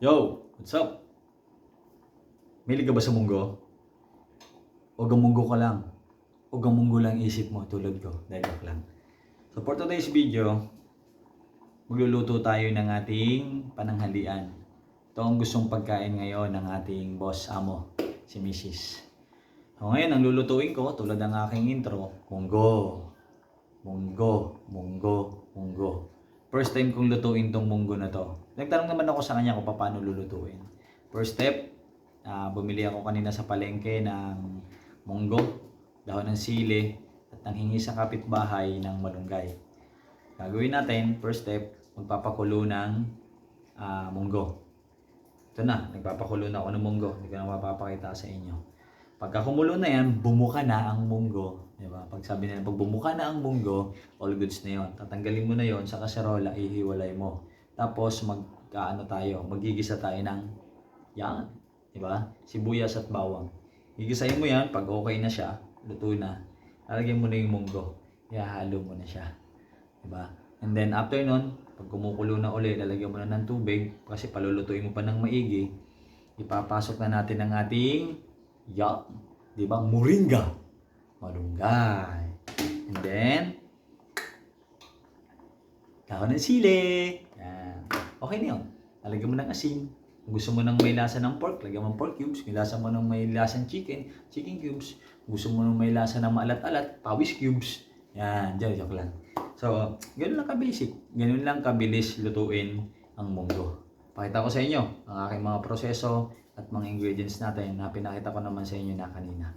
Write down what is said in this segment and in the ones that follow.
Yo, what's up? Mahilig ka ba sa munggo? O gamunggo ka lang? O gamunggo lang isip mo tulad ko? Dahil lang. So for today's video, magluluto tayo ng ating pananghalian. Ito ang gustong pagkain ngayon ng ating boss amo, si Mrs. So ngayon, ang lulutuin ko, tulad ng aking intro, munggo. Munggo, munggo, munggo. First time kong lutuin tong munggo na to. Nagtanong naman ako sa kanya kung paano lulutuin. First step, ah, bumili ako kanina sa palengke ng munggo, dahon ng sili, at nanghingi sa kapitbahay ng malunggay. Gagawin natin, first step, magpapakulo ng ah, munggo. Ito na, nagpapakulo na ako ng munggo. Hindi ko na mapapakita sa inyo. Pagka kumulo na yan, bumuka na ang munggo. Di ba? Pag sabi nila, pag bumuka na ang munggo, all goods na yon. Tatanggalin mo na yon sa kaserola, ihiwalay mo. Tapos mag ano tayo, magigisa tayo ng yan, di ba? Sibuyas at bawang. Gigisahin mo yan, pag okay na siya, luto na. Lalagyan mo na yung munggo. Ihahalo mo na siya. Di ba? And then after nun, pag kumukulo na uli, lalagyan mo na ng tubig kasi palulutuin mo pa ng maigi. Ipapasok na natin ang ating yan, di ba? Moringa. Malunggay. And then, dahon ng sili. Yan. Okay na yun. Lalagyan mo ng asin. Kung gusto mo ng may lasa ng pork, lagyan mo ng pork cubes. May lasa mo ng may lasang chicken, chicken cubes. Kung gusto mo ng may lasa ng maalat-alat, pawis cubes. Yan, joke, joke lang. So, ganun lang ka-basic. Ganun lang kabilis lutuin ang munggo. Pakita ko sa inyo ang aking mga proseso at mga ingredients natin na pinakita ko naman sa inyo na kanina.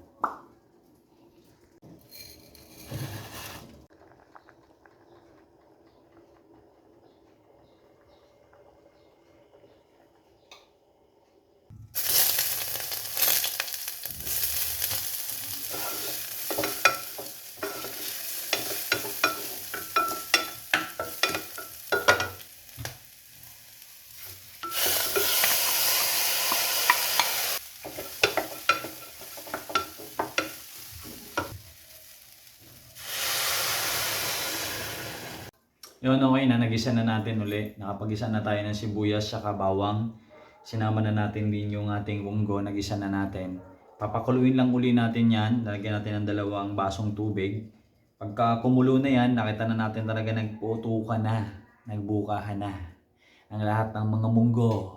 Yun, okay na. Nagisa na natin uli. Nakapag-isa na tayo ng sibuyas sa bawang. Sinama na natin din yung ating munggo. Nagisa na natin. Papakuluin lang uli natin yan. Lalagyan natin ng dalawang basong tubig. Pagka kumulo na yan, nakita na natin talaga nagputuka na. Nagbukahan na. Ang lahat ng mga munggo.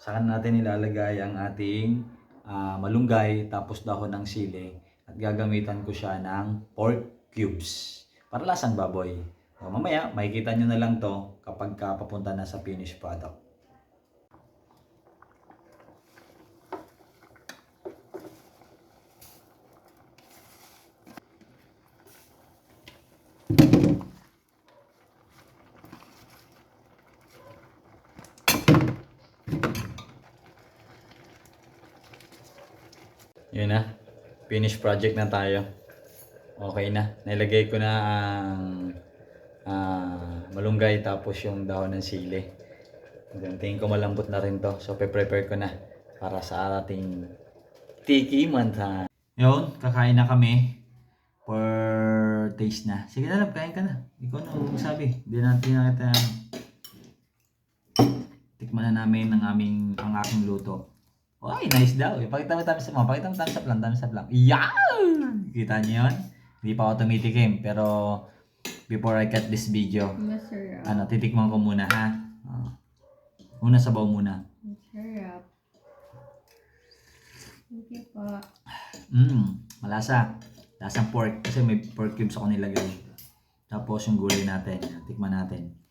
Saka natin ilalagay ang ating ah, malunggay tapos dahon ng sili. At gagamitan ko siya ng pork cubes. Para lasang baboy. O, mamaya, makikita nyo na lang to kapag ka papunta na sa finished product. Yun na. Finished project na tayo. Okay na. Nilagay ko na ang ah, malunggay tapos yung dahon ng sili. Then, tingin ko malambot na rin to. So, pre-prepare ko na para sa ating tiki manta. Yun, kakain na kami for taste na. Sige na lang, kain ka na. Ikaw na magsabi. Hindi natin na kita tikman na namin ang aming ang aking luto. Ay, nice daw. Eh. Pakita mo thumbs up mo. Pakita mo thumbs up lang, thumbs up lang. Yan! Kita niyo yun? Hindi pa ako tumitikim. Pero, before I cut this video, Masarap. ano, titikman ko muna ha. Oh. Una sabaw muna. Masarap. Thank you po. Mmm, malasa. Lasang pork kasi may pork cubes ako nilagay. Tapos yung gulay natin, tikman natin.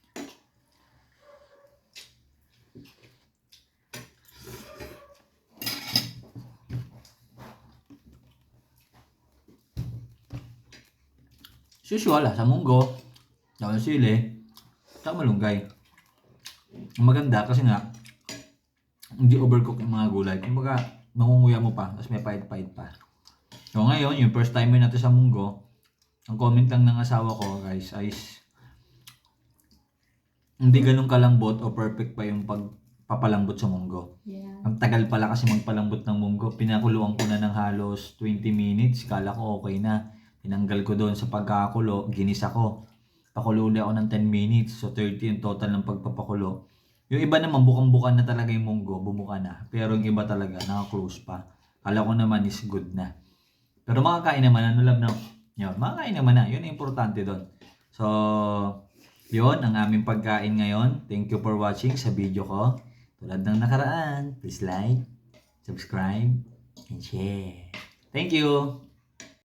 Usual, sa munggo, sa sili, sa malunggay. Ang maganda kasi nga, hindi overcook yung mga gulay. Kumbaga, mangunguya mo pa, tapos may pahit-pahit pa. So ngayon, yung first timer natin sa munggo, ang comment lang ng asawa ko, guys, ay hindi ganun kalambot o perfect pa yung pagpapalambot sa munggo. Yeah. Ang tagal pala kasi magpalambot ng munggo. Pinakuluan ko na ng halos 20 minutes. Kala ko okay na. Tinanggal ko doon sa pagkakulo. Ginisa ko. Pakulo ulit ako ng 10 minutes. So 30 yung total ng pagpapakulo. Yung iba naman, bukang-bukan na talaga yung munggo, bumuka na. Pero yung iba talaga, naka-close pa. Kala ko naman is good na. Pero makakain naman, ano love na, yun, makakain naman na. Yun ang importante doon. So, yun, ang aming pagkain ngayon. Thank you for watching sa video ko. Tulad ng nakaraan, please like, subscribe, and share. Thank you!